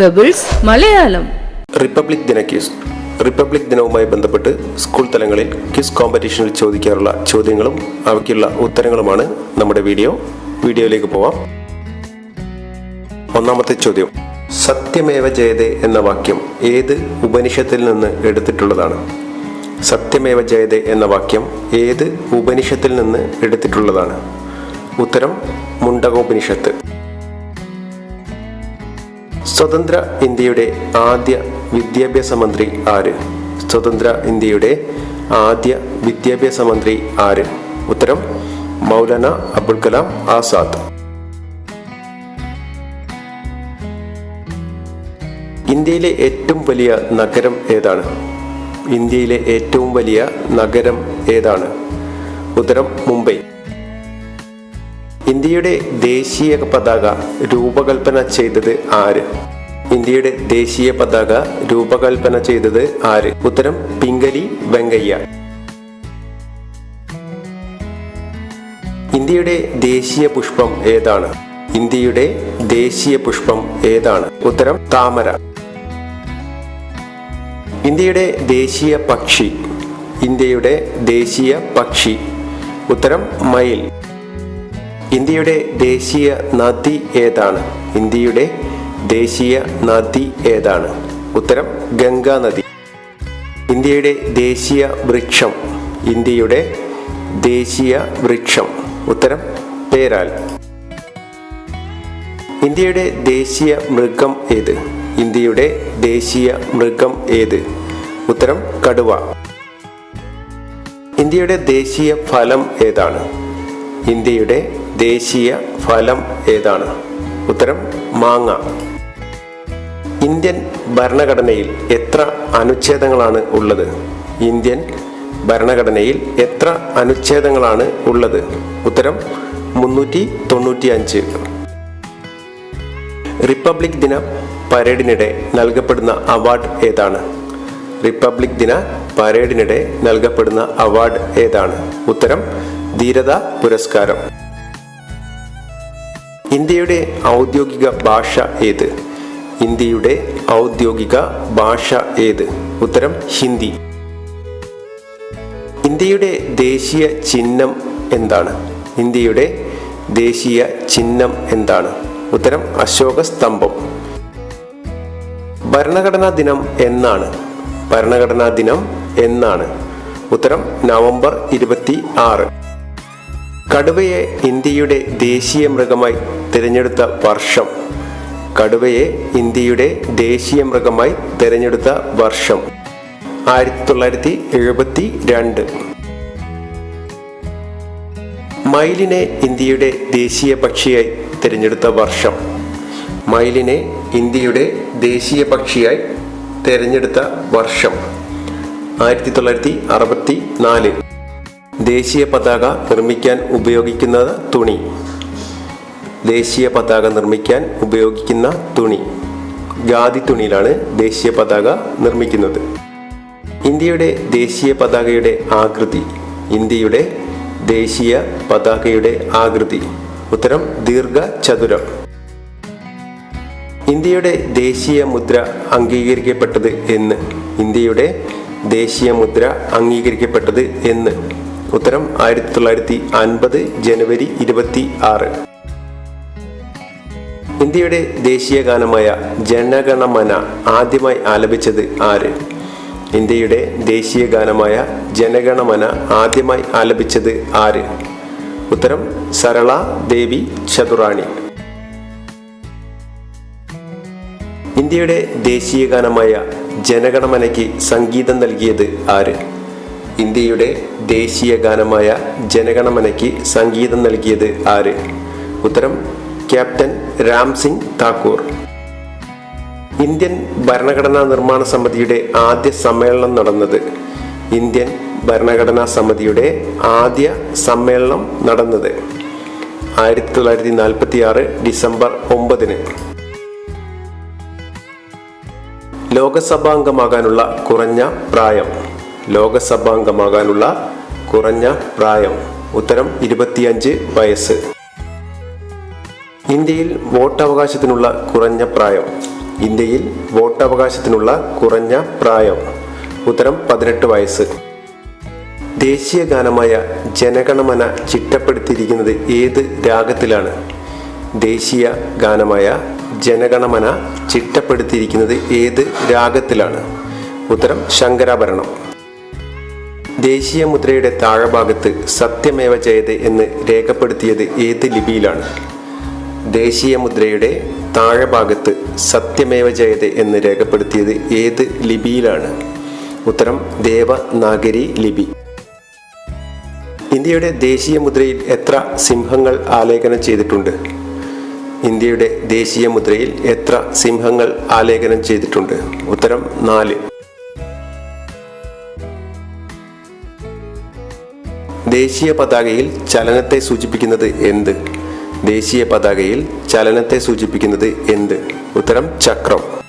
Pebbles Malayalam republic ദിന quiz republic ദിനവുമായി ബന്ധപ്പെട്ട് സ്കൂൾ തലങ്ങളിൽ ക്യൂസ് കോമ്പറ്റീഷനിൽ ചോദിക്കാറുള്ള ചോദ്യങ്ങളും അവയ്ക്കുള്ള ഉത്തരങ്ങളുമാണ് നമ്മുടെ വീഡിയോ. വീഡിയോയിലേക്ക് പോവാം. ഒന്നാമത്തെ ചോദ്യം. സത്യമേവ ജയതേ എന്ന വാക്യം ഏത് ഉപനിഷത്തിൽ നിന്ന് എടുത്തിട്ടുള്ളതാണ്? സത്യമേവ ജയതേ എന്ന വാക്യം ഏത് ഉപനിഷത്തിൽ നിന്ന് എടുത്തിട്ടുള്ളതാണ്? ഉത്തരം മുണ്ടകോപനിഷത്ത്. സ്വതന്ത്ര ഇന്ത്യയുടെ ആദ്യ വിദ്യാഭ്യാസ മന്ത്രി ആര്? സ്വതന്ത്ര ഇന്ത്യയുടെ ആദ്യ വിദ്യാഭ്യാസ മന്ത്രി ആര്? ഉത്തരം മൗലാന അബുൽ കലാം ആസാദ്. ഇന്ത്യയിലെ ഏറ്റവും വലിയ നഗരം ഏതാണ്? ഇന്ത്യയിലെ ഏറ്റവും വലിയ നഗരം ഏതാണ്? ഉത്തരം മുംബൈ. ഇന്ത്യയുടെ ദേശീയ പതാക രൂപകൽപ്പന ചെയ്തത് ആര്? ഇന്ത്യയുടെ ദേശീയ പതാക രൂപകൽപ്പന ചെയ്തത് ആര്? ഉത്തരം പിങ്കലി വെങ്കയ്യ. ഇന്ത്യയുടെ ദേശീയ പുഷ്പം ഏതാണ്? ഇന്ത്യയുടെ ദേശീയ പുഷ്പം ഏതാണ്? ഉത്തരം താമര. ഇന്ത്യയുടെ ദേശീയ പക്ഷി. ഇന്ത്യയുടെ ദേശീയ പക്ഷി. ഉത്തരം മയിൽ. ഇന്ത്യയുടെ ദേശീയ നദി ഏതാണ്? ഇന്ത്യയുടെ ദേശീയ നദി ഏതാണ്? ഉത്തരം ഗംഗാ നദി. ഇന്ത്യയുടെ ദേശീയ വൃക്ഷം. ഇന്ത്യയുടെ ദേശീയ വൃക്ഷം. ഉത്തരം പേരാൽ. ഇന്ത്യയുടെ ദേശീയ മൃഗം ഏത്? ഇന്ത്യയുടെ ദേശീയ മൃഗം ഏത്? ഉത്തരം കടുവ. ഇന്ത്യയുടെ ദേശീയ ഫലം ഏതാണ്? ഇന്ത്യയുടെ ദേശീയ ഫലം ഏതാണ്? ഉത്തരം മാങ്ങ. ഇന്ത്യൻ ഭരണഘടനയിൽ എത്ര അനുച്ഛേദങ്ങളാണ് ഉള്ളത്? ഇന്ത്യൻ ഭരണഘടനയിൽ എത്ര അനുച്ഛേദങ്ങളാണ് ഉള്ളത്? ഉത്തരം മുന്നൂറ്റി തൊണ്ണൂറ്റി അഞ്ച് റിപ്പബ്ലിക് ദിന പരേഡിനിടെ നൽകപ്പെടുന്ന അവാർഡ് ഏതാണ്? റിപ്പബ്ലിക് ദിന പരേഡിനിടെ നൽകപ്പെടുന്ന അവാർഡ് ഏതാണ്? ഉത്തരം ധീരത പുരസ്കാരം. ഇന്ത്യയുടെ ഔദ്യോഗിക ഭാഷ ഏത്? ഇന്ത്യയുടെ ഔദ്യോഗിക ഭാഷ ഏത്? ഉത്തരം ഹിന്ദി. ഇന്ത്യയുടെ ദേശീയ ചിഹ്നം എന്താണ്? ഇന്ത്യയുടെ ദേശീയ ചിഹ്നം എന്താണ്? ഉത്തരം അശോക സ്തംഭം. ഭരണഘടനാ ദിനം എന്നാണ്. ഭരണഘടനാ ദിനം എന്നാണ്. ഉത്തരം നവംബർ ഇരുപത്തി ആറ്. കടുവയെ ഇന്ത്യയുടെ ദേശീയ മൃഗമായി തിരഞ്ഞെടുത്ത വർഷം. കടുവയെ ഇന്ത്യയുടെ ദേശീയ മൃഗമായി തിരഞ്ഞെടുത്ത വർഷം ആയിരത്തി തൊള്ളായിരത്തി എഴുപത്തി രണ്ട് മയിലിനെ ഇന്ത്യയുടെ ദേശീയ പക്ഷിയായി തിരഞ്ഞെടുത്ത വർഷം മയിലിനെ ഇന്ത്യയുടെ ദേശീയ പക്ഷിയായി തിരഞ്ഞെടുത്ത വർഷം ആയിരത്തി തൊള്ളായിരത്തി അറുപത്തി നാല് ദേശീയ പതാക നിർമ്മിക്കാൻ ഉപയോഗിക്കുന്ന തുണി. ദേശീയ പതാക നിർമ്മിക്കാൻ ഉപയോഗിക്കുന്ന തുണി. ഖാദി തുണിയിലാണ് ദേശീയ പതാക നിർമ്മിക്കുന്നത്. ഇന്ത്യയുടെ ദേശീയ പതാകയുടെ ആകൃതി. ഇന്ത്യയുടെ ദേശീയ പതാകയുടെ ആകൃതി. ഉത്തരം ദീർഘചതുരം. ഇന്ത്യയുടെ ദേശീയ മുദ്ര അംഗീകരിക്കപ്പെട്ടത് എന്ന്. ഇന്ത്യയുടെ ദേശീയ മുദ്ര അംഗീകരിക്കപ്പെട്ടത് എന്ന്. ഉത്തരം ആയിരത്തി തൊള്ളായിരത്തി അൻപത് ജനുവരി ഇരുപത്തി ആറ്. ഇന്ത്യയുടെ ദേശീയ ഗാനമായ ജനഗണമന ആദ്യമായി ആലപിച്ചത് ആര്? ഇന്ത്യയുടെ ദേശീയ ഗാനമായ ജനഗണമന ആദ്യമായി ആലപിച്ചത് ആര്? ഉത്തരം സരള ദേവി ചതുറാണി. ഇന്ത്യയുടെ ദേശീയ ഗാനമായ ജനഗണമനയ്ക്ക് സംഗീതം നൽകിയത് ആര്? ഇന്ത്യയുടെ ദേശീയ ഗാനമായ ജനഗണമനയ്ക്ക് സംഗീതം നൽകിയത് ആര്? ഉത്തരം ക്യാപ്റ്റൻ രാം സിംഗ് താക്കൂർ. ഇന്ത്യൻ ഭരണഘടനാ നിർമ്മാണ സമിതിയുടെ ആദ്യ സമ്മേളനം നടന്നത് ഇന്ത്യൻ ഭരണഘടനാ സമിതിയുടെ ആദ്യ സമ്മേളനം നടന്നത് ആയിരത്തി തൊള്ളായിരത്തി നാൽപ്പത്തി ആറ് ഡിസംബർ ഒമ്പതിന്. ലോകസഭാംഗമാകാനുള്ള കുറഞ്ഞ പ്രായം. ലോകസഭാംഗമാകാനുള്ള കുറഞ്ഞ പ്രായം. ഉത്തരം ഇരുപത്തിയഞ്ച് വയസ്സ്. ഇന്ത്യയിൽ വോട്ടവകാശത്തിനുള്ള കുറഞ്ഞ പ്രായം. ഇന്ത്യയിൽ വോട്ടവകാശത്തിനുള്ള കുറഞ്ഞ പ്രായം. ഉത്തരം പതിനെട്ട് വയസ്സ്. ദേശീയ ഗാനമായ ജനഗണമന ചിട്ടപ്പെടുത്തിയിരിക്കുന്നത് ഏത് രാഗത്തിലാണ്? ദേശീയ ഗാനമായ ജനഗണമന ചിട്ടപ്പെടുത്തിയിരിക്കുന്നത് ഏത് രാഗത്തിലാണ്? ഉത്തരം ശങ്കരാഭരണം. ദേശീയ മുദ്രയുടെ താഴഭാഗത്ത് സത്യമേവ ജയതേ എന്ന് രേഖപ്പെടുത്തിയത് ഏത് ലിപിയിലാണ്? ദേശീയ മുദ്രയുടെ താഴഭാഗത്ത് സത്യമേവ ജയതേ എന്ന് രേഖപ്പെടുത്തിയത് ഏത് ലിപിയിലാണ്? ഉത്തരം ദേവനാഗരി ലിപി. ഇന്ത്യയുടെ ദേശീയ മുദ്രയിൽ എത്ര സിംഹങ്ങൾ ആലേഖനം ചെയ്തിട്ടുണ്ട്? ഇന്ത്യയുടെ ദേശീയ മുദ്രയിൽ എത്ര സിംഹങ്ങൾ ആലേഖനം ചെയ്തിട്ടുണ്ട്? ഉത്തരം നാല്. ദേശീയ പതാകയിൽ ചലനത്തെ സൂചിപ്പിക്കുന്നത് എന്ത്? ദേശീയ പതാകയിൽ ചലനത്തെ സൂചിപ്പിക്കുന്നത് എന്ത്? ഉത്തരം ചക്രം.